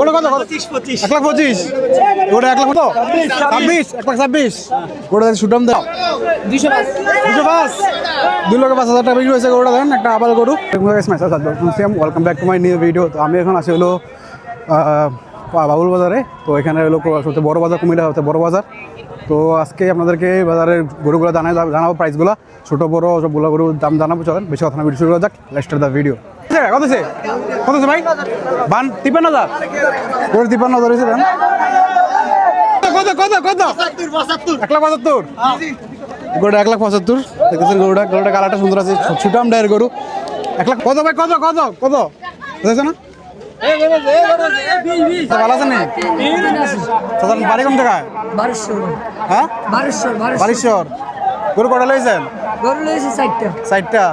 ওটা কত? কত এক লাখ পঁচিশ? ওটা এক লাখ কত? ছাব্বিশ। এক লাখ ছাব্বিশ। ওটা সুটাম দাও। দুশো পাঁচ। দুই লক্ষ পাঁচ হাজার টাকা বিক্রি হয়েছে গরুটা দেন একটা আবার গরু। Welcome back to my new video তো আমি এখন আছি হলো বাবুল বাজারে। তো এখানে হলো সবচেয়ে বড় বাজার কুমিল্লা হচ্ছে বড় বাজার। তো আজকে আপনাদেরকে বাজারের গরুগুলো জানাই জানাব প্রাইসগুলো ছোট বড় সবগুলো গরুর দাম জানাব। চলেন বেশি কথা না ভিডিও শুরু করা যাক। লেস্টার দ্য ভিডিও কত আছে কত আছে ভাই? বান তিপ্পান্ন হাজার? গরু তিপ্পান্ন হাজার হয়েছে কত কত কত? এক লাখ পঁচাত্তর। গরুটা এক লাখ পঁচাত্তর। দেখতেছেন গরুটা গরুটা কালারটা সুন্দর আছে ছুটাম ডায়ের গরু। এক লাখ কত ভাই কত কত কত? বুঝেছে না? ভালো আছেন নি? বাড়ি কোন জায়গায়? হ্যাঁ? বারোশো বারোশো বারিশ্বর গরু কটা লইছেন? গরু লয়েছে চারটা। সাইডটা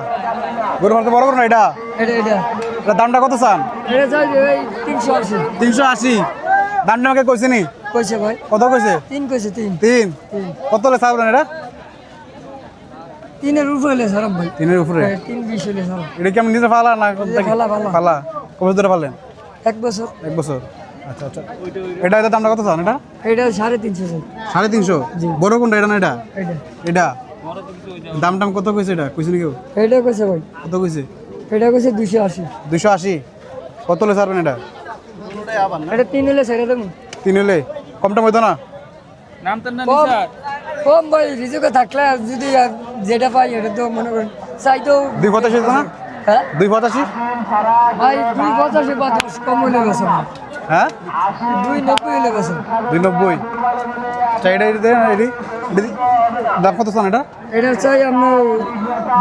গরু মারতে বড় বড় না এটা? এটা দামটা কত চান? তিনশো আশি। দামটা আমাকে কইছে নি? কইছে ভাই। কত কইছে? তিন কইছে তিন। তিন? কত হলে চাবেন এটা? তিনের উপরে হলে সারাম ভাই। তিনের উপরে? হ্যাঁ, তিন বিশ হলে সারাম। এটা কি আমি নিজে ফালা না ফালা, ফালা। ফালা। কবে ধরে ফালেন? এক বছর। এক বছর। আচ্ছা আচ্ছা। এটা এটা দামটা কত চান এটা? এটা সাড়ে তিনশো সাড়ে তিনশো? বড় কোনটা এটা না এটা? এটা। দাম টাম কত কইছে এটা? কইছে নাকি এটা কইছে ভাই। কত কইছে? এটা কইছে দুশো আশি। দুশো আশি? কত হলে ছাড়বেন এটা? এটা তিন হলে ছেড়ে দেবো। তিন হলে? কম টাম হইতো না কম কম ভাই রিজুকে থাকলে যদি যেটা পাই এটা তো মনে করেন চাই তো দুই পঁচাশি হইতো না? হ্যাঁ? দুই পঁচাশি? ভাই দুই পঁচাশি বা দশ কম হলে গেছে হ্যাঁ? দুই নব্বই হলে গেছে। দুই নব্বই আচ্ছা এটা এটি এটি দাম কত চান এটা? এটা চাই আপনার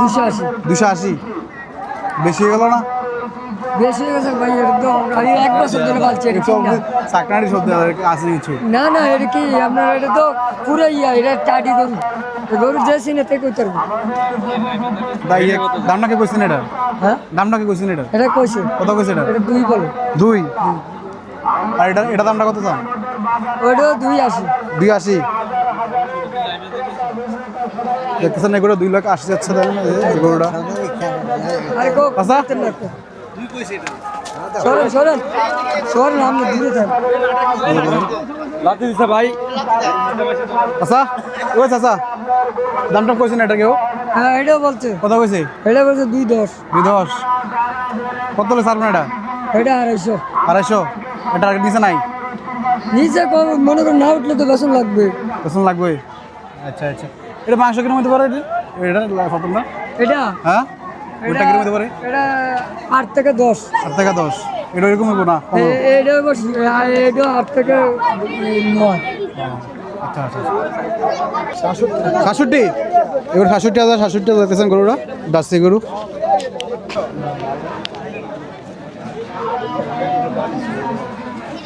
দুশো আশি। দুশো আশি। বেশি গেল না? বেশি গেছে ভাই তো আমি এক বছর ধরে পালছি এটা কি না? আছে কিছু। না কি আপনার এটা তো পুরো ইয়া এটা গরু। তো গরু যে সিনে তে কই পারব। দামটা কি কইছেন এটা? হ্যাঁ? দামটা কি কইছেন এটা? এটা কইছে। কত কইছে এটা? এটা দুই বলে। দুই? আর এটা এটা দামটা কত দুই আশি। দুই আশি? দেখতেছেন এগুলো দুই লাখ আশি যাচ্ছে এগুলোটা আচ্ছা। সরেন সরেন। সরেন আপনি দূরে থাকেন আচ্ছা ওই চাচা দামটা কইছেন এটা কেউ? হ্যাঁ এটাও বলছে। কত কইছে? এটা বলছে দুই দশ। দুই দশ। কত হলে ছাড়বেন এটা? এটা আড়াইশো। আড়াইশো? এটা আর নিচে নাই? নিচে মনে করেন না উঠলে তো বেসন লাগবে। বেতন লাগবে আচ্ছা আচ্ছা। এটা মাংস পারে এটা? এটা ফটনটা এটা? হ্যাঁ? ওইটা কিনে মধ্যে পারে? এটা আট থেকে দশ। আট থেকে দশ। এটা এরকম হইব না? এটা এটা আট থেকে নয়। আচ্ছা আচ্ছা সাতষট্টি? এবার সাতষট্টি হাজার সাতষট্টি হাজার গরুটা দাসি গরু।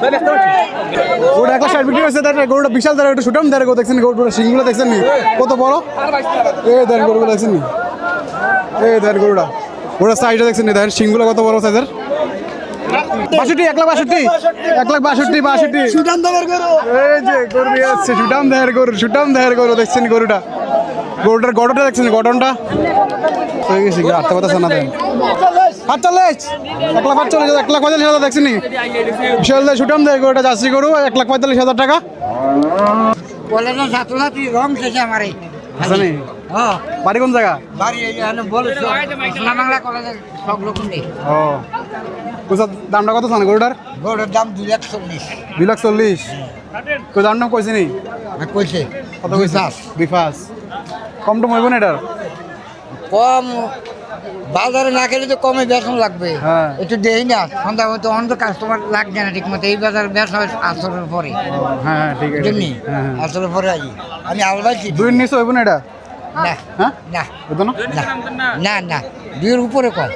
গরুটা এক লাখ ষাট বিক্রি হয়েছে তার গরুটা বিশাল তার একটা গরু দেখছেন গরুটা সিংগুলো দেখছেন নি? কত বড়? এ দেন গরুগুলো দেখছেন নি? এ দেন গরুটা। গরুটা সাইজটা দেখছেন নি? দেখেন সিংগুলো কত বড় সাইজের বাষট্টি এক লাখ বাষট্টি। এক লাখ বাষট্টি বাষট্টি। সুটাম দেহের গরু। এই যে গরু নিয়ে আসছে সুটাম দেহের গরু সুটাম দেহের গরু দেখছেন গরুটা? গরুটার গঠনটা দেখছেন গঠনটা? হয়ে গেছে আটটা কথা শোনা দেন। আটচল্লিশ এক লাখ আটচল্লিশ এক লাখ পঁয়তাল্লিশ হাজার দেখছেন? নি বিশাল সুটাম দেয় গরুটা যাচ্ছি গরু এক লাখ পঁয়তাল্লিশ হাজার টাকা। কলেজের ছাত্রছাত্রী রং শেষে আমারে। বাড়ি কোন জায়গা? বাড়ি বলে বাংলা কলেজের সব রকম ও। কোথার দামটা কত চান গরুটার? গরুর দাম দুই লাখ চল্লিশ। দুই লাখ চল্লিশ। কই দাম নাম কইছে নি কইছে কত কইছে? পাঁচ কম টম হইব না এটার? কম বাজারে না গেলে তো কমে বেতন লাগবে। হ্যাঁ। একটু দেই না সন্ধ্যা মতো অন্য কাস্টমার লাগবে না ঠিক মতো এই বাজারে বেতন হয় আসরের পরে। হ্যাঁ হ্যাঁ ঠিক আছে। হ্যাঁ হ্যাঁ। আসরের পরে আই আমি আলবাইছি দুই নিচে হইব না এটা? না হ্যাঁ? না। না? না দুইয়ের উপরে কম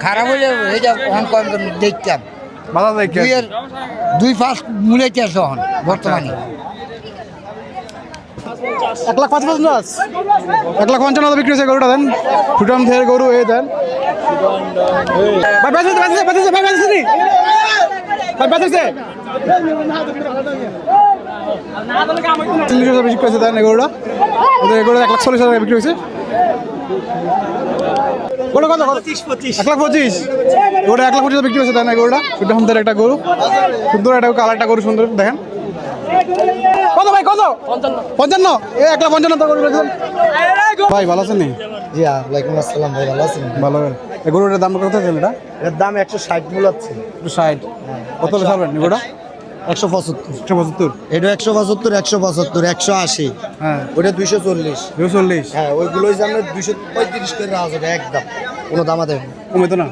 খারাপ হলে এই যে অন কম দেখতাম। দুইয়ের দুই আছে বর্তমানে। এক লাখ পাঁচ পঞ্চাশ এক লাখ পঞ্চান্ন বিক্রি হয়েছে গরুটা, দেন। ফুটাম থেকে গরু, এই দেন। ভাই, বেঁচেছে বেঁচেছে বেঁচেছে, ভাই বেঁচেছে? ভাই, বেঁচেছে? বিক্রি হয়েছে, দেন, এই গরুটা। এক লাখ চল্লিশ হাজার বিক্রি হয়েছে। গরু কত এক লাখ এক লাখ একটা গরু। সুন্দর একটা কালারটা, গরু সুন্দর, দেখেন। কত ভাই কত? পঞ্চান্ন। এ এক লাখ পঞ্চান্ন তো ভাই ভালো আছেন জি ওয়ালাইকুম আসসালাম ভাই ভালো আছেন? ভালো। এই গরুটার দাম কত আছে এটা? এর দাম একশো ষাট মূলাচ্ছে একটু ষাট। কত হলে ছাড়বেন গরুটা? একশো পঁচাত্তর। একশো পঁচাত্তর। এটা একশো পঁচাত্তর একশো পঁচাত্তর একশো আশি। হ্যাঁ। ওটা দুইশো চল্লিশ। দুশো চল্লিশ। হ্যাঁ ওইগুলোই আমরা দুইশো পঁয়ত্রিশ করে রাখা যাবে একদম। কোনো দামা দেবে কমে তো না।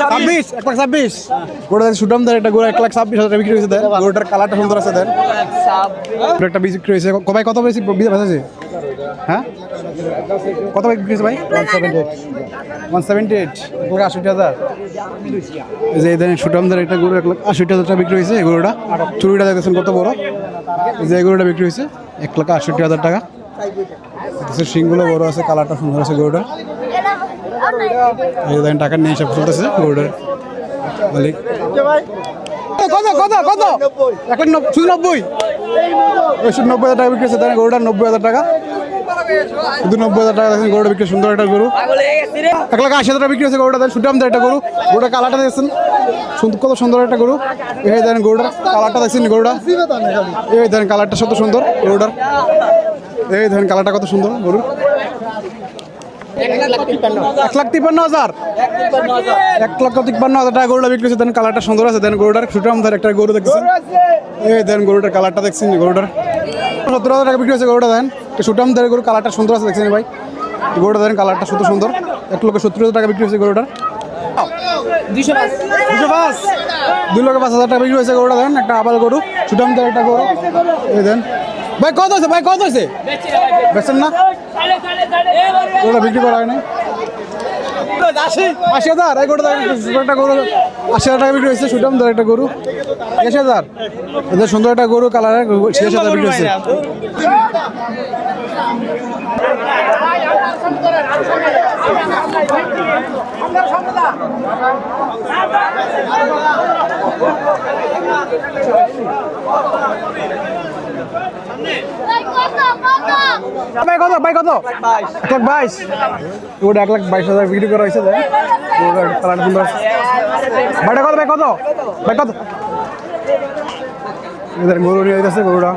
ছাব্বিশ ছাব্বিশ একটা ছাব্বিশ হাজার বিক্রি হয়েছে কালারটা সুন্দর আছে বিক্রি কবাই কত বেশি হ্যাঁ? কত ওয়ান সেভেন্টি এইট হাজার। একটা গরু আষট্টি বিক্রি হয়েছে গরুটা। চুরিটা দেখেছেন কত বড়? যে গরুটা বিক্রি হয়েছে, এক লাখ হাজার টাকা। শিংগুলো বড় আছে, কালারটা সুন্দর আছে গরুটা এই টাকা নিয়ে সব চলতেছে গরুটার মালিক। কত কত কত? নব- শুধু নব্বই শুধু নব্বই হাজার টাকা বিক্রি হচ্ছে তাই গরুটার নব্বই হাজার টাকা। শুধু নব্বই হাজার টাকা দেখছেন গরুটা বিক্রি সুন্দর একটা গরু। এক লাখ আশি হাজার টাকা বিক্রি হচ্ছে গরুটা দেন দেয় একটা গরু। গরুটা কালারটা দেখছেন? সুন্দর কত সুন্দর একটা গরু। এই দেখেন গরুটার কালারটা দেখছেন গরুটা? এই দেখেন কালারটা কত সুন্দর, গরুটার। এই দেখেন কালারটা কত সুন্দর গরুর। এক লাখ তিপ্পান্ন হাজার। এক লক্ষ তিপ্পান্ন হাজার। টাকা গরুটা বিক্রি দেন কালারটা সুন্দর আছে দেন গরুটার সুটাম ধর একটা গরু দেখছেন এই দেন গরুটার কালারটা দেখছেন গরুটার? সত্তর হাজার টাকা বিক্রি হচ্ছে গরুটা দেন। সুটাম ধরে গরু কালারটা সুন্দর আছে দেখছেন ভাই? গরুটা দেন কালারটা শুধু সুন্দর। এক লক্ষ সত্তর হাজার টাকা বিক্রি হচ্ছে গরুটার। দুশো পাঁচ। দুই লক্ষ পাঁচ হাজার টাকা বিক্রি হয়েছে গরুটা দেন একটা আবার গরু সুটাম ধরে একটা গরু। এই দেন। ভাই কত হয়েছে ভাই কত হয়েছে? বেচছেন না? গরুটা বিক্রি করা হয়নি। আশি হাজার, এই গরুটা একটা গরু আশি হাজার টাকা বিক্রি হয়েছে সুটাম ধরে একটা গরু। এসি হাজার। এদের সুন্দর একটা গরু কালারের ছিয়াশি হাজার বিক্রি হয়েছে। ভাই, কত? ভাই, কত? এক বাইশ। এক লাখ বাইশ হাজার বিক্রি করা হয়েছে ভাইটা কত? ভাই কত? ভাই, কত? গরু নিয়ে গরুটা।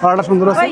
কালারটা সুন্দর আছে।